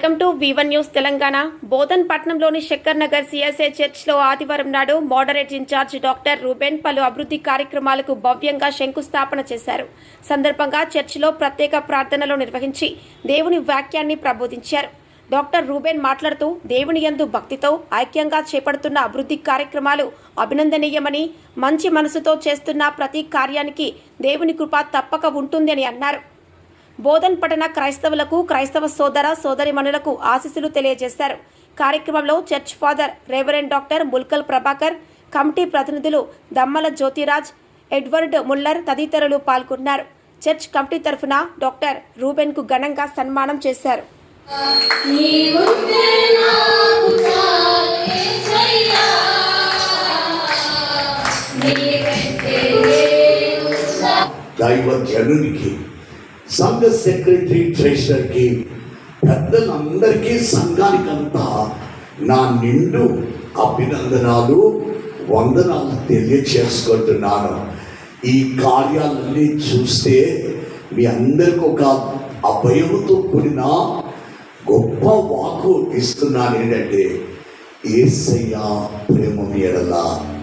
Welcome to Vivan news Telangana. Bodhan పట్నంలోని Shakkar Nagar CSA చర్చ్లో ఆదివారం నాడు మోడరేట్ ఇన్ఛార్జ్ డాక్టర్ రూబెన్ పలు అభివృద్ధి కార్యక్రమాలకు భవ్యంగా శంకుస్థాపన చేశారు. సందర్భంగా చర్చిలో ప్రత్యేక ప్రార్థనలు నిర్వహించి దేవుని వాక్యాన్ని ప్రబోధించారు. డాక్టర్ రూబెన్ మాట్లాడుతూ దేవుని యందు భక్తితో ఐక్యంగా చేపడుతున్న అభివృద్ధి కార్యక్రమాలు అభినందనీయమని మంచి మనసుతో చేస్తున్న ప్రతి కార్యానికి దేవుని కృప తప్పక ఉంటుందని అన్నారు. బోధన్ పట్టణ క్రైస్తవులకు క్రైస్తవ సోదర సోదరిమణులకు ఆశీస్సులు తెలియజేశారు. కార్యక్రమంలో church father reverend doctor Mulkal Prabhakar committee ప్రతినిధులు దమ్మల జ్యోతిరాజ్ ఎడ్వర్డ్ ముల్లర్ తదితరులు పాల్గొన్నారు. చర్చ్ కమిటీ తరఫున డాక్టర్ రూబెన్కు ఘనంగా సన్మానం చేశారు. దైవ జనునికి సంఘ సెక్రటరీ ట్రెషరర్కి పెద్దలందరికీ సంఘానికంతా నా నిండు అభినందనాలు వందనాలు తెలియచేసుకుంటున్నాను. ఈ కార్యాలన్నీ చూస్తే మీ అందరికి ఒక అభయముతో కూడిన గొప్ప వాకు ఇస్తున్నాను ఏంటంటే ఏసయ్య ప్రేమ మీడల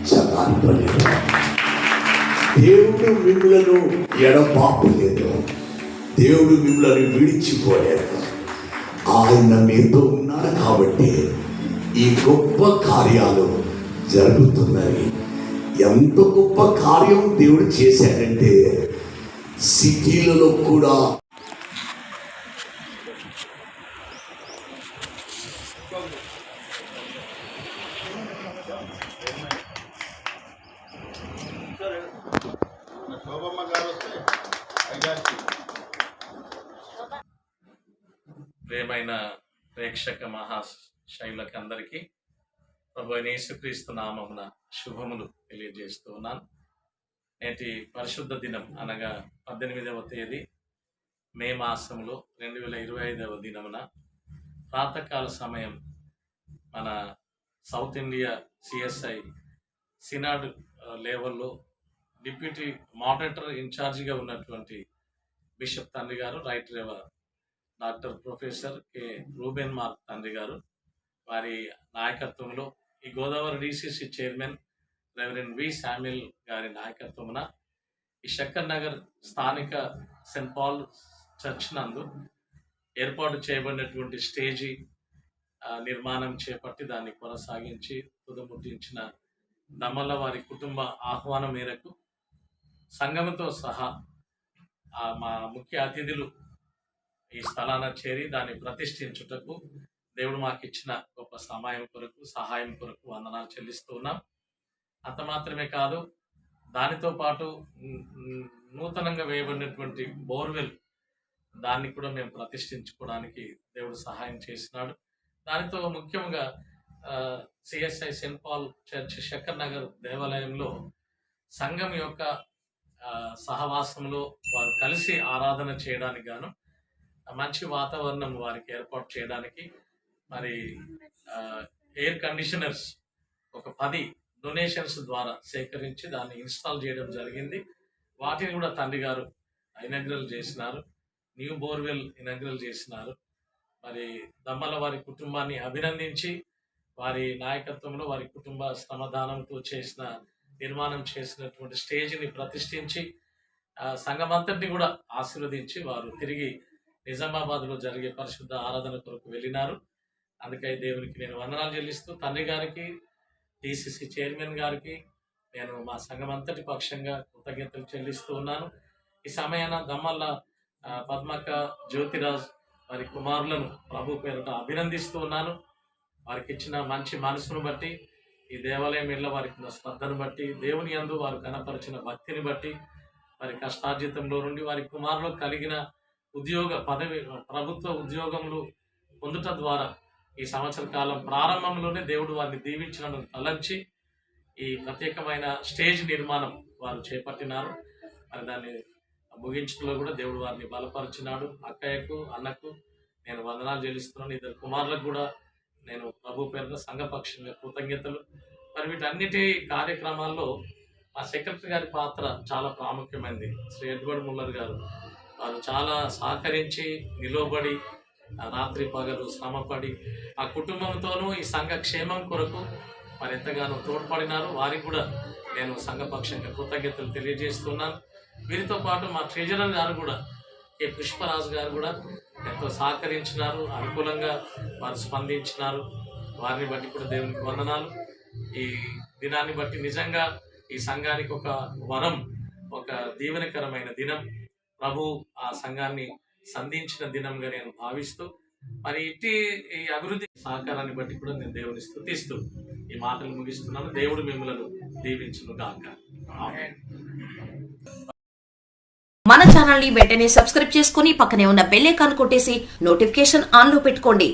చదానిపలేదు దేవుడు మిమ్మలను ఎడబాపలేదు దేవుడు మిమ్మల్ని విడిచిపోలేదు. ఆయన మీతో ఉన్నాడు కాబట్టి ఈ గొప్ప కార్యాలు జరుగుతున్నాయి. ఎంత గొప్ప కార్యం దేవుడు చేశాడంటే సిటీలలో కూడా శోభమ్మ గారు వస్తే. ప్రేమైన ప్రేక్షక మహాశైలకు అందరికీ ప్రభు నేసుక్రీస్తు యేసుక్రీస్తు నామమున శుభములు తెలియజేస్తూ ఉన్నాను. నేటి పరిశుద్ధ దినం అనగా పద్దెనిమిదవ తేదీ మే మాసంలో రెండు వేల ఇరవై ఐదవ దినమున ప్రాతకాల సమయం మన సౌత్ ఇండియా సిఎస్ఐ సినాడ్ లెవెల్లో డిప్యూటీ మోడరేటర్ ఇన్ఛార్జిగా ఉన్నటువంటి బిషప్ తండ్రి గారు right రేవర్ doctor professor K Reuben Mark తండ్రి గారు. వారి నాయకత్వంలో ఈ Godavari DCC chairman reverend V Samuel గారి నాయకత్వమున ఈ శక్కర్ నగర్ స్థానిక సెంట్ పాల్ చర్చ్ నందు ఏర్పాటు చేయబడినటువంటి స్టేజీ నిర్మాణం చేపట్టి దాన్ని కొనసాగించి తుదముట్టించిన దమ్మల వారి కుటుంబ ఆహ్వానం మేరకు సంఘముతో సహా ఆ, మా ముఖ్య అతిథులు ఈ స్థలాన చేరి దాన్ని ప్రతిష్ఠించుటకు దేవుడు మాకు ఇచ్చిన గొప్ప సమయం కొరకు సహాయం కొరకు వందనాలు చెల్లిస్తూ ఉన్నాం. అంత మాత్రమే కాదు దానితో పాటు నూతనంగా వేయబడినటువంటి బోర్వెల్ దాన్ని కూడా మేము ప్రతిష్ఠించుకోవడానికి దేవుడు సహాయం చేసినాడు. దానితో ముఖ్యంగా CSI saint Paul church Shankar Nagar దేవాలయంలో సంఘం యొక్క సహవాసంలో వారు కలిసి ఆరాధన చేయడానికి గాను మంచి వాతావరణం వారికి ఏర్పాటు చేయడానికి మరి ఎయిర్ కండిషనర్స్ ఒక పది డొనేషన్స్ ద్వారా సేకరించి దాన్ని ఇన్స్టాల్ చేయడం జరిగింది. వాటిని కూడా తండ్రి గారు ఇనగ్రల్ చేసినారు. న్యూ బోర్వెల్ ఇనగ్రల్ చేసినారు. మరి దమ్మల వారి కుటుంబాన్ని అభినందించి వారి నాయకత్వంలో వారి కుటుంబ శ్రమదానంతో చేసిన నిర్మాణం చేసినటువంటి స్టేజ్ని ప్రతిష్ఠించి సంఘమంతటిని కూడా ఆశీర్వదించి వారు తిరిగి నిజామాబాద్లో జరిగే పరిశుద్ధ ఆరాధన కొరకు వెళ్ళినారు. అందుకై దేవునికి నేను వందనాలు చెల్లిస్తూ తండ్రి గారికి డిసిసి చైర్మన్ గారికి నేను మా సంఘం అంతటి పక్షంగా కృతజ్ఞతలు చెల్లిస్తూ ఉన్నాను. ఈ సమయాన దమ్మల్ల పద్మక్క జ్యోతిరాజ్ వారి కుమారులను ప్రభు పేరుట అభినందిస్తూ ఉన్నాను. వారికి ఇచ్చిన మంచి మనసును బట్టి ఈ దేవాలయం ఇళ్ళ వారికి ఉన్న శ్రద్ధను బట్టి దేవుని యందు వారు కనపరిచిన భక్తిని బట్టి వారి కష్టార్జితంలో నుండి వారి కుమారులు కలిగిన ఉద్యోగ పదవి ప్రభుత్వ ఉద్యోగములు పొందుట ద్వారా ఈ సంవత్సర కాలం ప్రారంభంలోనే దేవుడు వారిని దీవించడం తలంచి ఈ ప్రత్యేకమైన స్టేజ్ నిర్మాణం వారు చేపట్టినారు. మరి దాన్ని ముగించడంలో కూడా దేవుడు వారిని బలపరిచినాడు. అక్కయ్యకు అన్నకు నేను వందనాలు చెల్లిస్తున్నాను. ఇద్దరు కుమారులకు కూడా నేను ప్రభు పేరున సంఘపక్షంగా కృతజ్ఞతలు. మరి వీటన్నిటి కార్యక్రమాల్లో ఆ సెక్రటరీ గారి పాత్ర చాలా ప్రాముఖ్యమైనది శ్రీ ఎడ్వర్డ్ ముల్లర్ గారు. వారు చాలా సహకరించి నిలవబడి రాత్రి పగలు శ్రమపడి ఆ కుటుంబంతోనూ ఈ సంఘ క్షేమం కొరకు మరి ఎంతగానో తోడ్పడినారు. వారికి కూడా నేను సంఘపక్షంగా కృతజ్ఞతలు తెలియజేస్తున్నాను. వీరితో పాటు మా ట్రెజరర్ గారు కూడా ఏ పుష్పరాజు గారు కూడా ఎంతో సహకరించినారు అనుకూలంగా వారు స్పందించినారు. వారిని బట్టి కూడా దేవునికి వందనాలు. ఈ దినాన్ని బట్టి నిజంగా ఈ సంఘానికి ఒక వరం ఒక దీవెనకరమైన దినం. ప్రభు ఆ సంఘాన్ని సంధించిన దినంగా నేను భావిస్తూ మరి ఇట్టి ఈ అభివృద్ధి సహకారాన్ని బట్టి కూడా నేను దేవుని స్థుతిస్తూ ఈ మాటలు ముగిస్తున్నాను. దేవుడు మిమ్మలను దీవించును గాక. మన ఛానల్ని వెంటనే సబ్స్క్రైబ్ చేసుకుని పక్కనే ఉన్న బెల్ ఐకాన్ కొట్టేసి నోటిఫికేషన్ ఆన్లో పెట్టుకోండి.